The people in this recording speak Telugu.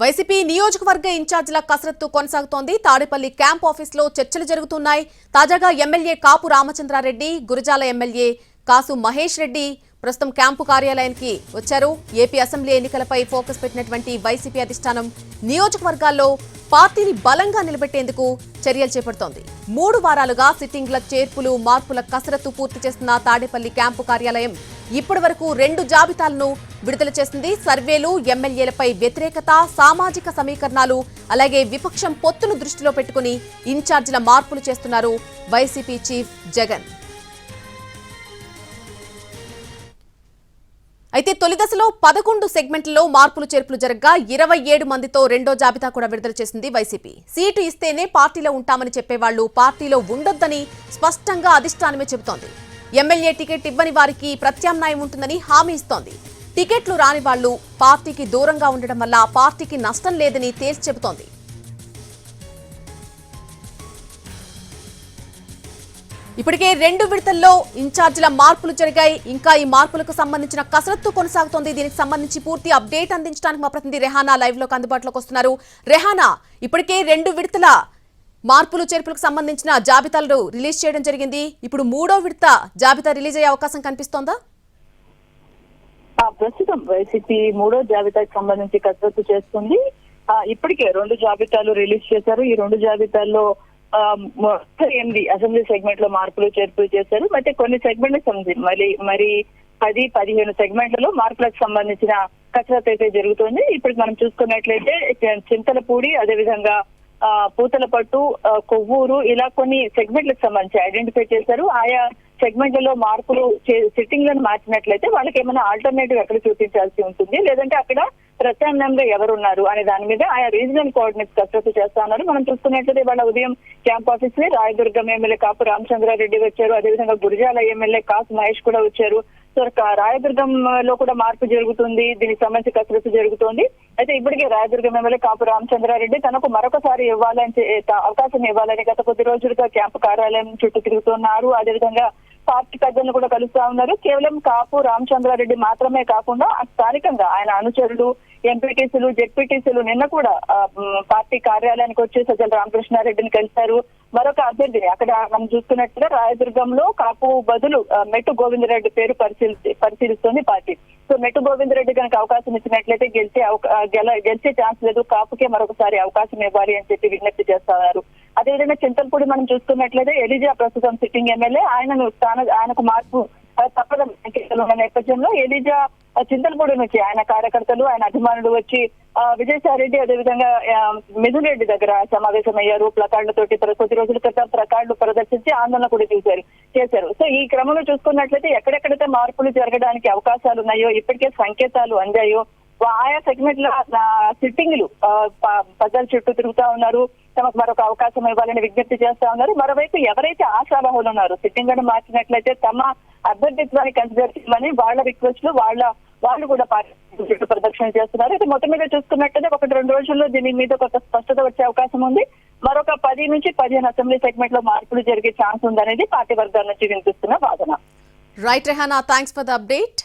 వైసీపీ నియోజకవర్గ ఇన్ఛార్జీల కసరత్తు కొనసాగుతోంది. తాడేపల్లి క్యాంప్ ఆఫీసులో చర్చలు జరుగుతున్నాయి. తాజాగా ఎమ్మెల్యే కాపు రామచంద్రారెడ్డి గురజాల ఎమ్మెల్యే కాసు మహేష్ రెడ్డి ప్రస్తుతం క్యాంపు కార్యాలయానికి వచ్చారు. ఏపీ అసెంబ్లీ ఎన్నికలపై ఫోకస్ పెట్టినటువంటి వైసీపీ అధిష్టానం నియోజకవర్గాల్లో పార్టీని బలంగా నిలబెట్టేందుకు చర్యలు చేపడుతోంది. మూడు వారాలుగా సిట్టింగ్ల చేర్పులు మార్పుల కసరత్తు పూర్తి చేస్తున్న తాడేపల్లి క్యాంపు కార్యాలయం ఇప్పటి వరకు రెండు జాబితాలను విడుదల చేసింది. సర్వేలు ఎమ్మెల్యేలపై వ్యతిరేకత సామాజిక సమీకరణాలు అలాగే విపక్షం పొత్తును దృష్టిలో పెట్టుకుని ఇన్ఛార్జీల మార్పులు చేస్తున్నారు వైసీపీ చీఫ్ జగన్. అయితే తొలి దశలో పదకొండు సెగ్మెంట్లలో మార్పులు చేర్పులు జరగగా ఇరవై ఏడు మందితో రెండో జాబితా కూడా విడుదల చేసింది వైసీపీ. సీటు ఇస్తేనే పార్టీలో ఉంటామని చెప్పేవాళ్ళు పార్టీలో ఉండొద్దని స్పష్టంగా అధిష్టానమే చెబుతోంది. ఎమ్మెల్యే టికెట్ ఇవ్వని వారికి ప్రత్యామ్నాయం ఉంటుందని హామీ ఇస్తోంది. టికెట్లు రాని వాళ్ళు పార్టీకి దూరంగా ఉండడం వల్ల పార్టీకి నష్టం లేదని తేల్చి చెబుతోంది. ఇప్పటికే రెండు విడతల్లో ఇన్ఛార్జీల మార్పులు జరిగాయి. ఇంకా ఈ మార్పులకు సంబంధించిన కసరత్తు కొనసాగుతోంది. దీనికి సంబంధించి పూర్తి అప్డేట్ అందించడానికి మా ప్రతినిధి రెహానా లైవ్లోకి అందుబాటులోకి వస్తున్నారు. రెహానా ఇప్పటికే రెండు విడతల మార్పులు చేర్పులకు సంబంధించిన జాబితాలు రిలీజ్ చేయడం జరిగింది. ఇప్పుడు మూడో విడత జాబితా రిలీజ్ అయ్యే అవకాశం కనిపిస్తోందా? ప్రస్తుతం వైసీపీ మూడో జాబితాకి సంబంధించి కసరత్తు చేస్తుంది. ఇప్పటికే రెండు జాబితాలు రిలీజ్ చేశారు. ఈ రెండు జాబితాల్లో Um, మొత్తం ఎనిమిది అసెంబ్లీ సెగ్మెంట్లో మార్పులు చేర్పులు చేశారు. అయితే కొన్ని సెగ్మెంట్ సంబంధించి మరి మరి పది పదిహేను సెగ్మెంట్లలో మార్పులకు సంబంధించిన కసరత్ అయితే జరుగుతుంది. ఇప్పుడు మనం చూసుకున్నట్లయితే చింతలపూడి అదేవిధంగా ఆ, పూతల పట్టు కొవ్వూరు ఇలా కొన్ని సెగ్మెంట్లకు సంబంధించి ఐడెంటిఫై చేశారు. ఆయా సెగ్మెంట్లలో మార్పులు సిట్టింగ్లను మార్చినట్లయితే వాళ్ళకి ఏమైనా ఆల్టర్నేటివ్ ఎక్కడ చూపించాల్సి ఉంటుంది? లేదంటే అక్కడ ప్రత్యామ్నాయంగా ఎవరున్నారు అనే దాని మీద ఆయా రీజనల్ కోఆర్డినేట్స్ కసరత్తు చేస్తా ఉన్నారు. మనం చూసుకున్నట్లయితే వాళ్ళ ఉదయం క్యాంప్ ఆఫీస్ని రాయదుర్గం ఎమ్మెల్యే కాపు రామచంద్రారెడ్డి వచ్చారు. అదేవిధంగా గురిజాల ఎమ్మెల్యే కాసు మహేష్ కూడా వచ్చారు. సో రాయదుర్గం లో కూడా మార్పు జరుగుతుంది. దీనికి సంబంధించి కసరత్తు జరుగుతోంది. అయితే ఇప్పటికే రాయదుర్గం ఎమ్మెల్యే కాపు రామచంద్రారెడ్డి తనకు మరొకసారి ఇవ్వాలని అవకాశం ఇవ్వాలని గత కొద్ది రోజులుగా క్యాంపు కార్యాలయం చుట్టూ తిరుగుతున్నారు. అదేవిధంగా పార్టీ పెద్దలను కూడా కలుస్తా ఉన్నారు. కేవలం కాపు రామచంద్రారెడ్డి మాత్రమే కాకుండా ఆ స్థానికంగా ఆయన అనుచరులు ఎంపీటీసీలు జెడ్పీటీసీలు నిన్న కూడా పార్టీ కార్యాలయానికి వచ్చి సజ్జల రామకృష్ణారెడ్డిని కలిశారు. మరొక అభ్యర్థిని అక్కడ మనం చూసుకున్నట్టుగా రాయదుర్గంలో కాపు బదులు మెట్టు గోవిందరెడ్డి పేరు పరిశీలి పరిశీలిస్తోంది పార్టీ. సో మెట్టు గోవిందరెడ్డి కనుక అవకాశం ఇచ్చినట్లయితే గెలిచే అవకా- గెల గెలిచే ఛాన్స్ లేదు. కాపుకే మరొకసారి అవకాశం ఇవ్వాలి అని చెప్పి విజ్ఞప్తి చేస్తున్నారు. అదేవిధంగా చింతలపూడి మనం చూసుకున్నట్లయితే ఎలిజా ప్రస్తుతం సిట్టింగ్ ఎమ్మెల్యే. ఆయనను స్థాన ఆయనకు మార్పు ఆ, నేపథ్యంలో ఎలిజా చింతలపూడి నుంచి ఆయన కార్యకర్తలు ఆయన అభిమానులు వచ్చి ఆ, విజయసాయి రెడ్డి అదేవిధంగా ఆ, మిథున్ రెడ్డి దగ్గర సమావేశమయ్యారు. ప్లకార్డులతోటి కొద్ది రోజుల క్రితం ప్లకార్డులు ప్రదర్శించి ఆందోళన కూడా చేశారు చేశారు. సో ఈ క్రమంలో చూసుకున్నట్లయితే ఎక్కడెక్కడైతే మార్పులు జరగడానికి అవకాశాలు ఉన్నాయో ఇప్పటికే సంకేతాలు అందాయో ఆయా ఆయా సెగ్మెంట్ల సిట్టింగ్లు పెద్దల చుట్టూ తిరుగుతా ఉన్నారు. తమకు మరొక అవకాశం ఇవ్వాలని విజ్ఞప్తి చేస్తా ఉన్నారు. మరోవైపు ఎవరైతే ఆశాబహులు ఉన్నారో సిట్టింగ్లను మార్చినట్లయితే తమ అభ్యర్థిత్వాన్ని కన్సిడర్ చేయమని వాళ్ళ రిక్వెస్ట్లు వాళ్ళ వాళ్ళు కూడా పార్టీ ప్రదక్షిణ చేస్తున్నారు. అయితే మొత్తం మీద చూసుకున్నట్లయితే ఒకటి రెండు రోజుల్లో దీని మీద కొంత స్పష్టత వచ్చే అవకాశం ఉంది. మరొక పది నుంచి పదిహేను అసెంబ్లీ సెగ్మెంట్లో మార్పులు జరిగే ఛాన్స్ ఉందనేది పార్టీ వర్గాల నుంచి వినిపిస్తున్న వాదన. Right Rehana thanks for the update